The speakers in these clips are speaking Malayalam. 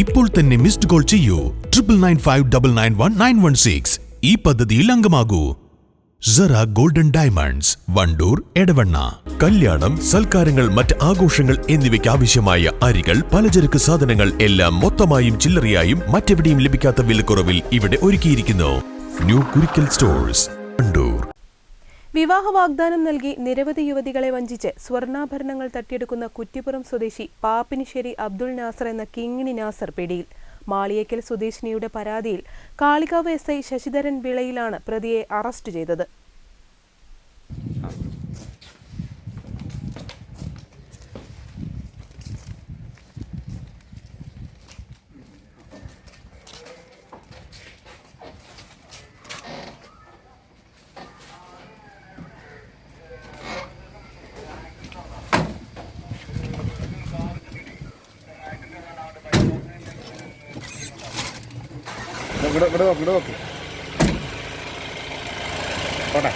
ഇപ്പോൾ തന്നെ മിസ്ഡ് കോൾ ചെയ്യൂ. Triple nine five double nine one nine one six ഈ പദ്ധതിയിൽ അംഗമാകൂ. Zara golden diamonds Wandoor Edavanna. കല്യാണം സൽക്കാരങ്ങൾ മറ്റ് ആഘോഷങ്ങൾ എന്നിവയ്ക്ക് ആവശ്യമായ അരികൾ പലചരക്ക് സാധനങ്ങൾ എല്ലാം മൊത്തമായും ചില്ലറയായും മറ്റെവിടെയും ലഭിക്കാത്ത വിലക്കുറവിൽ ഇവിടെ ഒരുക്കിയിരിക്കുന്നു. New Kurikkal stores Wandoor. വിവാഹ വാഗ്ദാനം നൽകി നിരവധി യുവതികളെ വഞ്ചിച്ച് സ്വർണാഭരണങ്ങൾ തട്ടിയെടുക്കുന്ന കുറ്റിപ്പുറം സ്വദേശി പാപ്പിനിശ്ശേരി അബ്ദുൾ നാസർ എന്ന കിങ്ങിണി നാസർ പിടിയിൽ. മാളിയേക്കൽ സ്വദേശിനിയുടെ പരാതിയിൽ കാളികാവ് എസ് ഐ ശശിധരൻ വിളയിലാണ് പ്രതിയെ അറസ്റ്റ് ചെയ്തത്. ഇവിടെ ഇവിടെ നോക്ക് ഇവിടെ നോക്ക്. പോട്ടെ.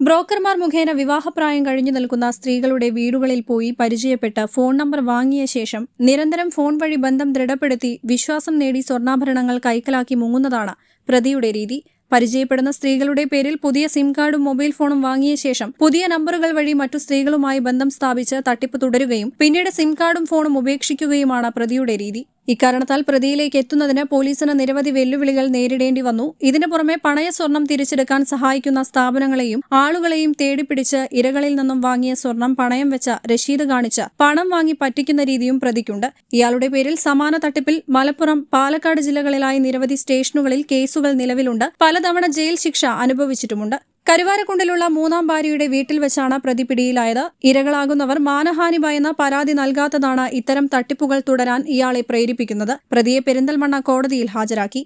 ബ്രോക്കർമാർ മുഖേന വിവാഹപ്രായം കഴിഞ്ഞു നിൽക്കുന്ന സ്ത്രീകളുടെ വീടുകളിൽ പോയി പരിചയപ്പെട്ട് ഫോൺ നമ്പർ വാങ്ങിയ ശേഷം നിരന്തരം ഫോൺ വഴി ബന്ധം ദൃഢപ്പെടുത്തി വിശ്വാസം നേടി സ്വർണാഭരണങ്ങൾ കൈക്കലാക്കി മുങ്ങുന്നതാണ് പ്രതിയുടെ രീതി. പരിചയപ്പെടുന്ന സ്ത്രീകളുടെ പേരിൽ പുതിയ സിം കാർഡും മൊബൈൽ ഫോണും വാങ്ങിയ ശേഷം പുതിയ നമ്പറുകൾ വഴി മറ്റു സ്ത്രീകളുമായി ബന്ധം സ്ഥാപിച്ച് തട്ടിപ്പ് തുടരുകയും പിന്നീട് സിം കാർഡും ഫോണും ഉപേക്ഷിക്കുകയുമാണ് പ്രതിയുടെ രീതി. ഇക്കാരണത്താൽ പ്രതിയിലേക്ക് എത്തുന്നതിന് പോലീസിന് നിരവധി വെല്ലുവിളികൾ നേരിടേണ്ടി വന്നു. ഇതിനു പുറമെ പണയ സ്വർണം തിരിച്ചെടുക്കാൻ സഹായിക്കുന്ന സ്ഥാപനങ്ങളെയും ആളുകളെയും തേടിപ്പിടിച്ച് ഇരകളിൽ നിന്നും വാങ്ങിയ സ്വർണം പണയം വെച്ച രശീത് കാണിച്ച് പണം വാങ്ങി പറ്റിക്കുന്ന രീതിയും പ്രതിക്കുണ്ട്. ഇയാളുടെ പേരിൽ സമാന തട്ടിപ്പിൽ മലപ്പുറം പാലക്കാട് ജില്ലകളിലായി നിരവധി സ്റ്റേഷനുകളിൽ കേസുകൾ നിലവിലുണ്ട്. പലതവണ ജയിൽ ശിക്ഷ അനുഭവിച്ചിട്ടുമുണ്ട്. കരുവാരക്കുണ്ടിലുള്ള മൂന്നാം ഭാര്യയുടെ വീട്ടിൽ വെച്ചാണ് പ്രതി പിടിയിലായത് ഇരകളാകുന്നവർ മാനഹാനി ഭയന്ന പരാതി നൽകാത്തതാണ് ഇത്തരം തട്ടിപ്പുകൾ തുടരാൻ ഇയാളെ പ്രേരിപ്പിക്കുന്നത്. പ്രതിയെ പെരിന്തൽമണ്ണ കോടതിയിൽ ഹാജരാക്കി.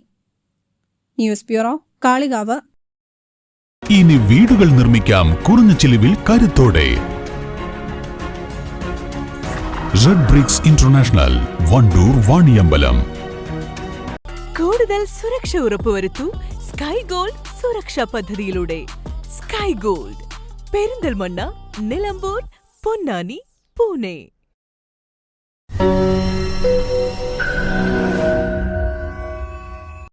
News bureau Kalikavu. ഇനി വീടുകൾ നിർമ്മിക്കാം കുറഞ്ഞ ചിലവിൽ കരുത്തോടെ. Red bricks international Wandoor Vaniyambalam. കൂടുതൽ സുരക്ഷ ഉറപ്പുവരുത്തൂ. സ്കൈ ഗോൾഡ് സുരക്ഷാ പദ്ധതിയിലൂടെ സ്കൈ ഗോൾഡ്. പെരിന്തൽമണ്ണ നിലമ്പൂർ പൊന്നാനി പൂനെ.